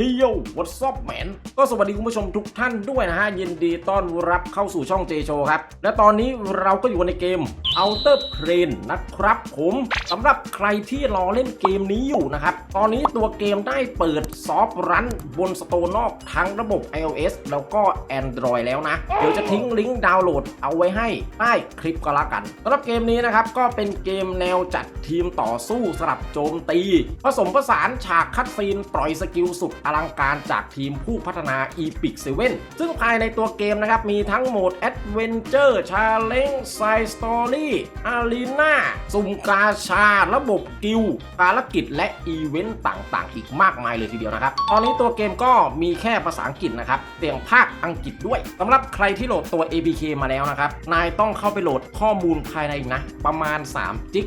ฮิโย what's up man ก็สวัสดีคุณผู้ชมทุกท่านด้วยนะฮะ ยินดีต้อนรับเข้าสู่ช่อง J Show ครับ และตอนนี้เราก็อยู่ในเกม Outer Plane นะครับผมสำหรับใครที่รอเล่นเกมนี้อยู่นะครับ ตอนนี้ตัวเกมได้เปิดซอฟต์รันบนสโตร์นอกทั้งระบบ iOS แล้วก็ Android แล้วนะ เดี๋ยวจะทิ้งลิงก์ดาวน์โหลดเอาไว้ให้ใต้คลิปก็แล้วกันสำหรับเกมนี้นะครับก็เป็นเกมแนวจัดทีมต่อสู้สลับโจมตี ผสมผสานฉากคัดซีนปล่อยสกิลสุดอลังการจากทีมผู้พัฒนา Epic 7 ซึ่งภายในตัวเกมนะครับ มีทั้งโหมด Adventure Challenge Side Story Arena สุ่มกาชา ระบบกิลภารกิจและอีเวนต์ต่างๆ อีกมากมายเลยทีเดียวนะครับ ตอนนี้ตัวเกมก็มีแค่ภาษาอังกฤษนะครับเสียงภาคอังกฤษด้วยสำหรับใครที่โหลดตัว APK มาแล้วนะครับ นายต้องเข้าไปโหลดข้อมูลภายในนะ ประมาณ 3 จิก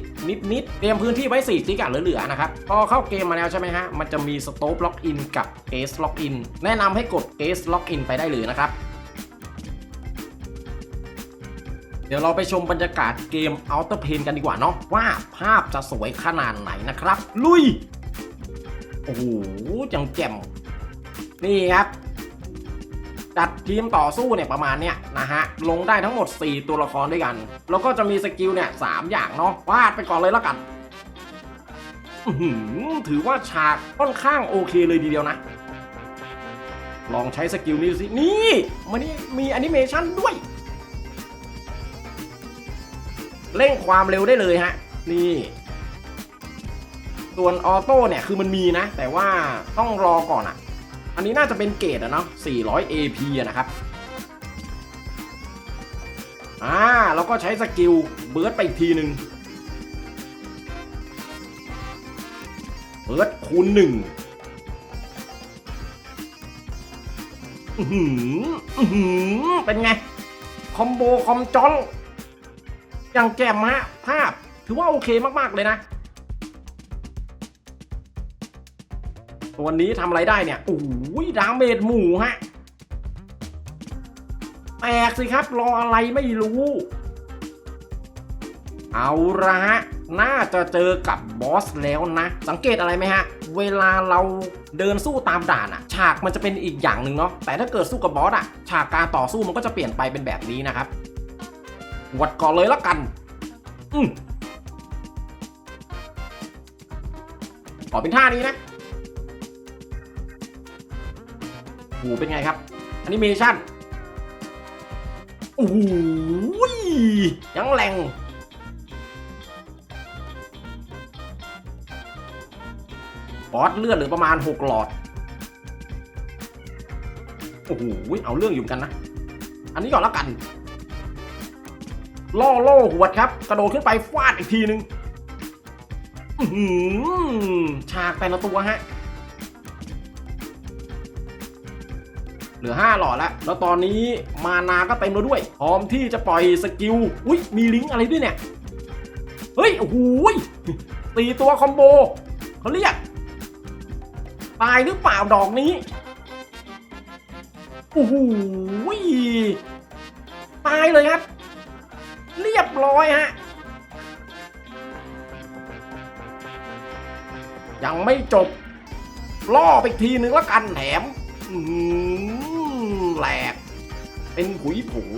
นิดๆเตรียมพื้นที่ไว้ 4 จิกอะเหลือๆนะครับพอเข้าเกมมาแล้วใช่ไหมฮะมันจะมี Stop Login กับ Ace Login แนะนำให้กด Ace Login ไปได้เลยนะครับ เดี๋ยวเราไปชมบรรยากาศเกม Outer Plane กันดีกว่าเนาะว่าภาพจะสวยขนาดไหนนะครับ ลุย โอ้โหจังแจ่ม นี่ครับจัดทีมต่อสู้เนี่ยประมาณเนี้ยนะฮะ ลงได้ทั้งหมด 4 ตัวละครด้วยกัน แล้วก็จะมีสกิลเนี่ยสามอย่างเนาะวาดไปก่อนเลยแล้วกัน ถือว่าฉากค่อนข้างโอเคเลยทีเดียวนะ ลองใช้สกิลนี้สิ นี่มันนี่มีแอนิเมชันด้วย เร่งความเร็วได้เลยฮะ นี่ส่วนออโต้เนี่ยคือมันมีนะ แต่ว่าต้องรอก่อนอะอันนี้น่าจะเป็นเกรดอะเนาะ400 AP อะนะครับอ่าแล้วก็ใช้สกิลเบิร์ดไปอีกทีหนึ่ง เบิร์ดคูณหนึ่งเป็นไง คอมโบคอมจอนอย่างแจ่มฮะภาพ ถือว่าโอเคมาก ๆ เลยนะ ตัวนี้ทำอะไรได้เนี่ย โอ้ยดาเมจหมู่ฮะ แตกสิครับ รออะไรไม่รู้ เอาละฮะ น่าจะเจอกับบอสแล้วนะ สังเกตอะไรไหมฮะ เวลาเราเดินสู้ตามด่านอะฉากมันจะเป็นอีกอย่างหนึ่งเนาะแต่ถ้าเกิดสู้กับบอสอะฉากการต่อสู้มันก็จะเปลี่ยนไปเป็นแบบนี้นะครับวัดก่อนเลยละกัน อืมขอเป็นท่านี้นะโอ้โหเป็นไงครับแอนิเมชั่นโอ้โหยังแรง บอสเลือดหลือประมาณ 6 หลอด โอ้โห เอาเรื่องอยู่กันนะ อันนี้ก่อนแล้วกัน ล่อโล่หวดครับ กระโดดขึ้นไปฟาดอีกทีนึงหือฉากแต่ละตัวฮะ เหลือ 5 หลอดแล้ว แล้วตอนนี้มานาก็เต็มแล้วด้วย พร้อมที่จะปล่อยสกิล อุ้ยมีลิงก์อะไรด้วยเนี่ย เฮ้ย โอ้โหตีตัวคอมโบเขาเรียก ตายหรือเปล่าดอกนี้โอ้โหตายเลยครับ เรียบร้อยฮะ ยังไม่จบ ล่อไปอีกทีนึงแล้วกันแถมอื้อหือแหลกเป็นผุยผง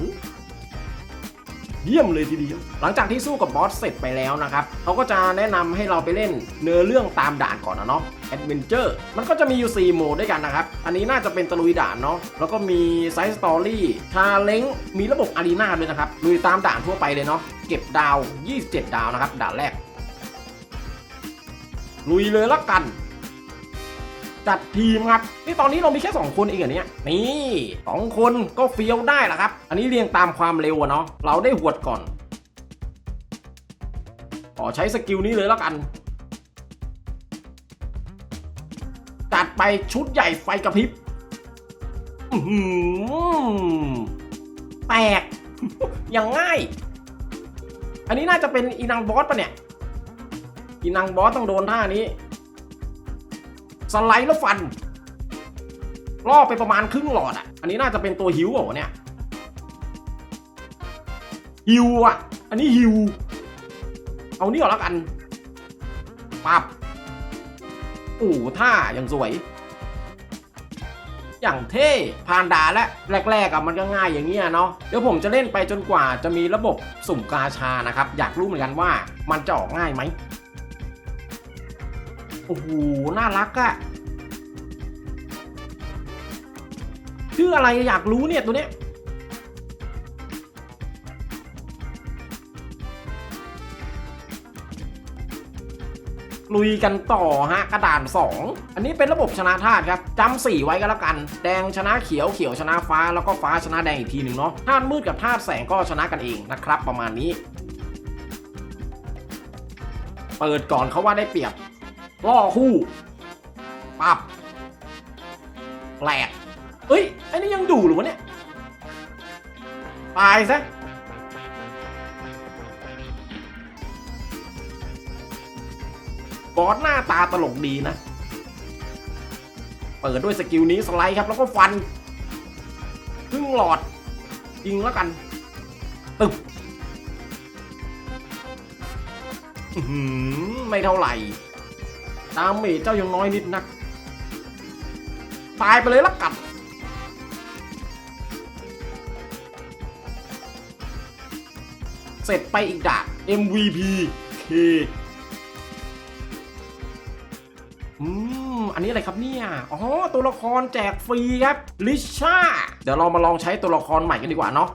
เยี่ยมเลยทีเดียวหลังจากที่สู้กับบอสเสร็จไปแล้วนะครับเขาก็จะแนะนำให้เราไปเล่นเนื้อเรื่องตามด่านก่อนนะเนาะแอดเวนเจอร์มันก็จะมีอยู่ 4 โหมดด้วยกันนะครับ อันนี้น่าจะเป็นตะลุยด่านเนาะแล้วก็มีไซส์สตอรี่ชาเลงมีระบบอารีนาด้วยนะครับลุยตามด่านทั่วไปเลยเนาะเก็บดาว 27 ดาวนะครับด่านแรกลุยเลยละกัน จัดทีมครับนี่ตอนนี้เรามีแค่ 2 คนเองเหรอเนี่ยนี่สองคนก็เฟี้ยวได้ละครับ อันนี้เรียงตามความเร็วเนาะเราได้หวดก่อนขอใช้สกิลนี้เลยแล้วกันจัดไปชุดใหญ่ไฟกระพริบแตกอย่างง่าย อันนี้น่าจะเป็นอีนังบอสปะเนี่ยอีนังบอสต้องโดนท่านี้ สไลด์แล้วฟันล่อไปประมาณครึ่งหลอดอะ อันนี้น่าจะเป็นตัวฮิวเหรอเนี่ยฮิวอะ อันนี้ฮิว เอานี่ก่อนแล้วกันปับโอ้ท่าอยังสวย อย่างเท่ผ่านด่าและแรกๆอะมันก็ง่ายอย่างเงี้ยเนาะ เดี๋ยวผมจะเล่นไปจนกว่าจะมีระบบสุ่มกาชานะครับ อยากรู้เหมือนกันว่ามันจะออกง่ายไหม โอ้โห น่ารักอะชื่ออะไรอยากรู้เนี่ยตัวเนี้ยลุยกันต่อฮะกระดาน 2 อันนี้เป็นระบบชนะธาตุครับจำสี่ไว้ก็แล้วกัน แดงชนะเขียวเขียวชนะฟ้าแล้วก็ฟ้าชนะแดงอีกทีหนึ่งเนาะธาตุมืดกับธาตุแสงก็ชนะกันเองนะครับ ประมาณนี้ เปิดก่อนเขาว่าได้เปรียบ ล่อคู่ปับแหลกเอ้ยไอ้นี่ยังดูหรือวะเนี่ย ตายซะบอสหน้าตาตลกดีนะ เปิดด้วยสกิลนี้สไลด์ครับ แล้วก็ฟันครึ่งหลอด ยิงแล้วกัน ตึบอื้อหือไม่เท่าไหร่ ตามเมจเจ้ายังน้อยนิดนัก ตายไปเลยละกันเสร็จไปอีกดาบ MVP K อืม อันนี้อะไรครับเนี่ย อ๋อ ตัวละครแจกฟรีครับ ลิชา เดี๋ยวเรามาลองใช้ตัวละครใหม่กันดีกว่าเนาะ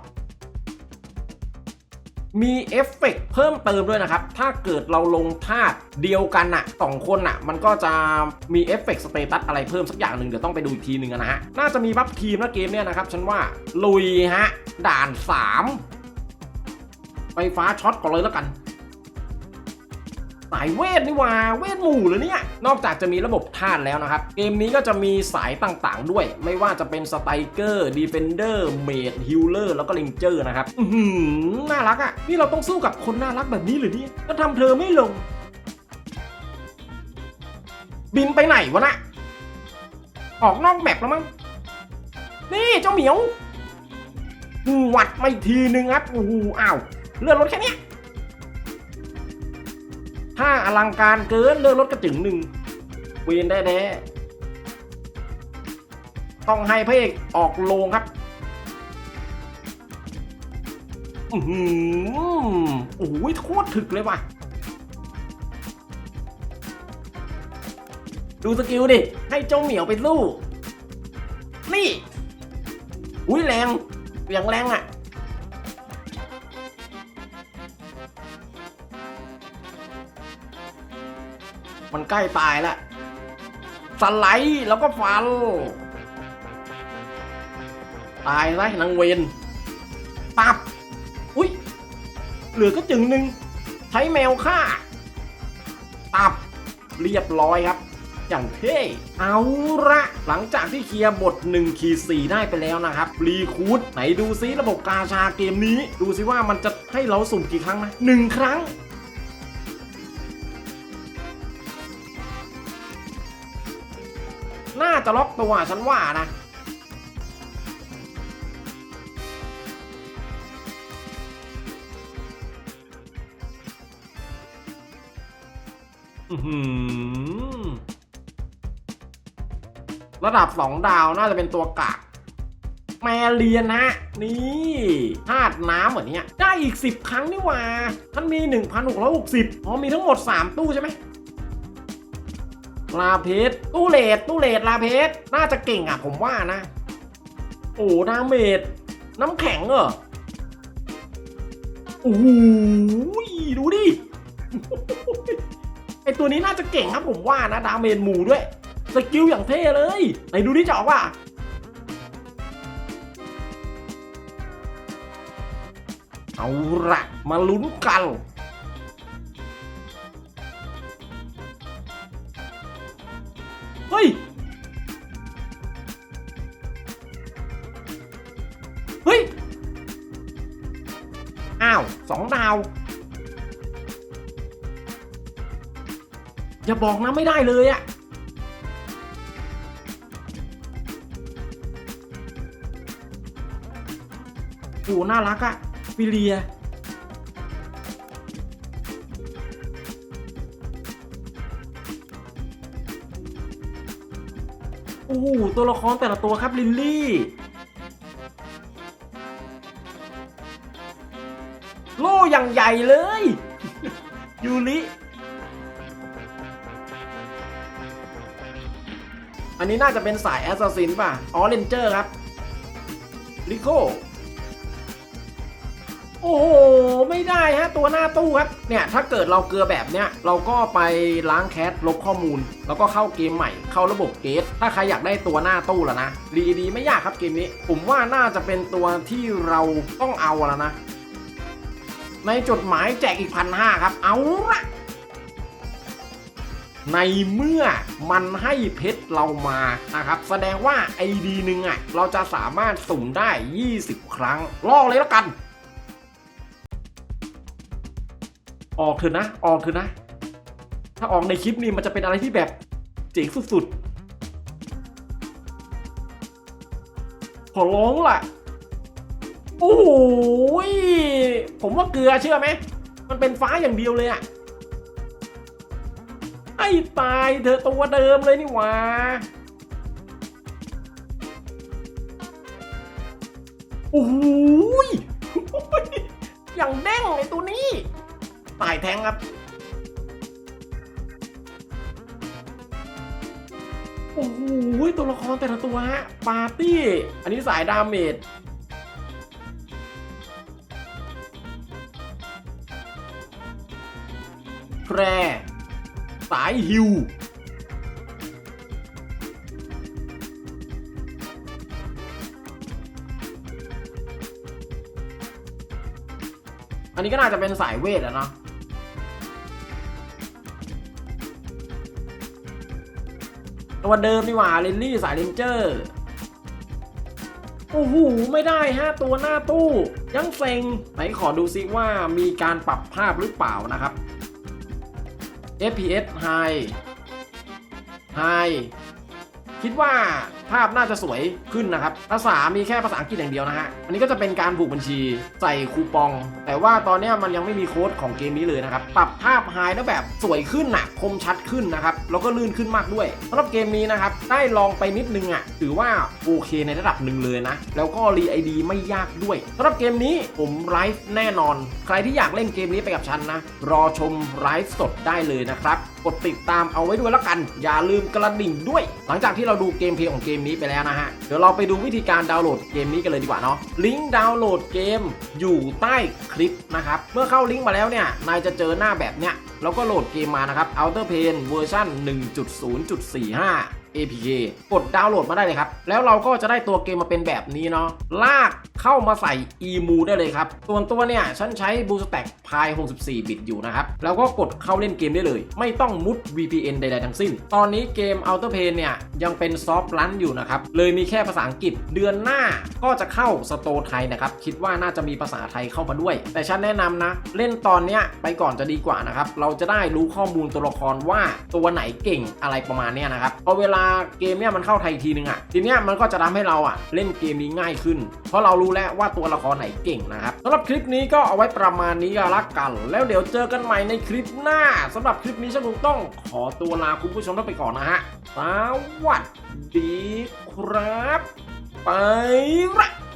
มีเอฟเฟกต์เพิ่มเติมด้วยนะครับ ถ้าเกิดเราลงธาตุเดียวกันอะสองคนอะมันก็จะมีเอฟเฟกต์สเตตัสอะไรเพิ่มสักอย่างหนึ่งเดี๋ยวต้องไปดูอีกทีหนึ่งนะฮะ น่าจะมีบัฟทีมนะเกมเนี่ยนะครับ ฉันว่าลุยฮะ ด่าน 3 ไฟฟ้าช็อตก่อนเลยแล้วกัน สายเวทนี่ว่าเวทหมู่เหรอเนี่ย นอกจากจะมีระบบธาตุแล้วนะครับ เกมนี้ก็จะมีสายต่างๆด้วย ไม่ว่าจะเป็นสไตรเกอร์ดีเฟนเดอร์เมดฮิลเลอร์แล้วก็เลนเจอร์นะครับอือหือน่ารักอะ่ะ นี่เราต้องสู้กับคนน่ารักแบบนี้หรือเนี่ยแล้วทำเธอไม่ลง บินไปไหนวะนะออกนอกแมปแล้วมั้งนี่เจ้าเหมียวหวัดไม่ทีนึงครับโอ้โหอ้าวเลื่อนรถแค่เนี้ย ถ้าอลังการเกินเลือกรถกระจึงหนึ่งเวียนแด้ๆต้องให้พระเอกออกโรงครับอือหือโอ้ยโคตรถึกเลยว่ะ ดูสกิลดิ ให้เจ้าเหมียวไปสู้ นี่ อุ้ยแรงอย่างแรงอะ มันใกล้ตายแล้วสไลด์แล้วก็ฟัน ตายซะนางเวนปับอุ้ยเหลือก็จึงหนึ่งใช้แมวฆ่าตับเรียบร้อยครับ อย่างเท่เอาละหลังจากที่เคลียร์บท1ขีด4ได้ไปแล้วนะครับ รีคูดไหนดูซิระบบกาชาเกมนี้ ดูซิว่ามันจะให้เราสุ่มกี่ครั้งนะหนึ่งครั้ง จะล็อกตัวฉันว่านะระดับสองดาวน่าจะเป็นตัวกากแมเรียนนะ นี่ธาตุน้ำเหมือนเนี้ยได้อีก 10 ครั้งนี่ว่าท่านมี 1,660อ๋อมีทั้งหมด 3 ตู้ใช่ไหม ลาเพชรตู้เลดตู้เลดลาเพชรน่าจะเก่งอะผมว่านะ โอ้ดาเมจน้ำแข็งเหรอโอ้โหดูดิไอตัวนี้น่าจะเก่งครับผมว่านะดาเมจหมู่ด้วยสกิลอย่างเท่เลยไหนดูนี่จะออกว่าเอาละมาลุ้นกันาวสองดาว อย่าบอกนะไม่ได้เลยอะโอ้น่ารักอะฟิเลียโอ้โหตัวละครแต่ละตัวครับลิลลี่ อย่างใหญ่เลย ยูริอันนี้น่าจะเป็นสายแอสซัสซินป่ะ อ๋อเรนเจอร์ครับ ลิโคโอ้โห ไม่ได้ฮะ ตัวหน้าตู้ครับ เนี่ย ถ้าเกิดเราเกลือแบบเนี้ย เราก็ไปล้างแคสลบข้อมูล แล้วก็เข้าเกมใหม่ เข้าระบบเกต ถ้าใครอยากได้ตัวหน้าตู้แล้วนะ ดีดีไม่ยากครับเกมนี้ ผมว่าน่าจะเป็นตัวที่เราต้องเอาแล้วนะ ในจดหมายแจกอีกพันห้าครับ เอาละในเมื่อมันให้เพชรเรามานะครับ แสดงว่า ID หนึ่งอะ เราจะสามารถสุ่มได้ 20 ครั้ง ลอกเลยแล้วกัน ออกเถอะนะ ออกเถอะนะ ถ้าออกในคลิปนี้มันจะเป็นอะไรที่แบบเจ๋งสุดๆ ขอร้องล่ะ โอ้โหยผมว่าเกลือเชื่อไหม มันเป็นฟ้าอย่างเดียวเลยอะไอ้ตายเธอตัวเดิมเลยนี่หว่าโอ้โหยอย่างเด้งไอ้ตัวนี้ ตายแทงครับ โอ้โหตัวละครแต่ละตัวฮะ ปาร์ตี้ อันนี้สายดาเมจ แพร สายฮิว อันนี้ก็น่าจะเป็นสายเวทอะนะตัวเดิมนี่หว่าเลนลี่สายเลนเจอร์ โอ้โห ไม่ได้ฮะ ตัวหน้าตู้ ยังเซ็ง ไหนขอดูซิว่ามีการปรับภาพหรือเปล่านะครับ FPS High High คิดว่า ภาพน่าจะสวยขึ้นนะครับ ภาษามีแค่ภาษาอังกฤษอย่างเดียวนะฮะ อันนี้ก็จะเป็นการผูกบัญชีใส่คูปอง แต่ว่าตอนนี้มันยังไม่มีโค้ดของเกมนี้เลยนะครับ ปรับภาพไฮแล้วแบบสวยขึ้นนะคมชัดขึ้นนะครับ แล้วก็ลื่นขึ้นมากด้วยสำหรับเกมนี้นะครับ ได้ลองไปนิดนึงอะ ถือว่าโอเคในระดับหนึ่งเลยนะ แล้วก็รีไอดีไม่ยากด้วยสำหรับเกมนี้ผมไลฟ์แน่นอน ใครที่อยากเล่นเกมนี้ไปกับฉันนะ รอชมไลฟ์สดได้เลยนะครับ กดติดตามเอาไว้ด้วยแล้วกัน อย่าลืมกระดิ่งด้วย หลังจากที่เราดูเกมเพลย์ของเกมนี้ไปแล้วนะฮะ เดี๋ยวเราไปดูวิธีการดาวน์โหลดเกมนี้กันเลยดีกว่าเนาะ ลิงก์ดาวน์โหลดเกมอยู่ใต้คลิปนะครับ เมื่อเข้าลิงก์มาแล้วเนี่ย นายจะเจอหน้าแบบเนี้ย แล้วก็โหลดเกมมานะครับ Outer Pain เวอร์ชัน1.0.45 APK กดดาวน์โหลดมาได้เลยครับ แล้วเราก็จะได้ตัวเกมมาเป็นแบบนี้เนาะ ลากเข้ามาใส่ EMU ได้เลยครับ ส่วนตัวเนี่ย ฉันใช้ BlueStack Pi 64 บิตอยู่นะครับ แล้วก็กดเข้าเล่นเกมได้เลย ไม่ต้องมุด VPN ใดๆทั้งสิ้น ตอนนี้เกม Outer Pain เนี่ย ยังเป็นซอฟต์ลันอยู่นะครับ เลยมีแค่ภาษาอังกฤษ เดือนหน้าก็จะเข้าสโตร์ไทยนะครับ คิดว่าน่าจะมีภาษาไทยเข้ามาด้วย แต่ฉันแนะนำนะ เล่นตอนเนี้ยไปก่อนจะดีกว่านะครับ เราจะได้รู้ข้อมูลตัวละครว่าตัวไหนเก่งอะไรประมาณเนี้ยนะครับพอเวลาเกมเนี่ยมันเข้าไทยทีนึงอะ่ะทีเนี้ยมันก็จะทำให้เราอะเล่นเกมนี้ง่ายขึ้น เพราะเรารู้แล้วว่าตัวละครไหนเก่งนะครับสำหรับคลิปนี้ก็เอาไว้ประมาณนี้ก็แล้วกัน แล้วเดี๋ยวเจอกันใหม่ในคลิปหน้าสำหรับคลิปนี้ฉันคงต้องขอตัวลาคุณผู้ชมไปก่อนนะฮะสวัสดีครับไปละ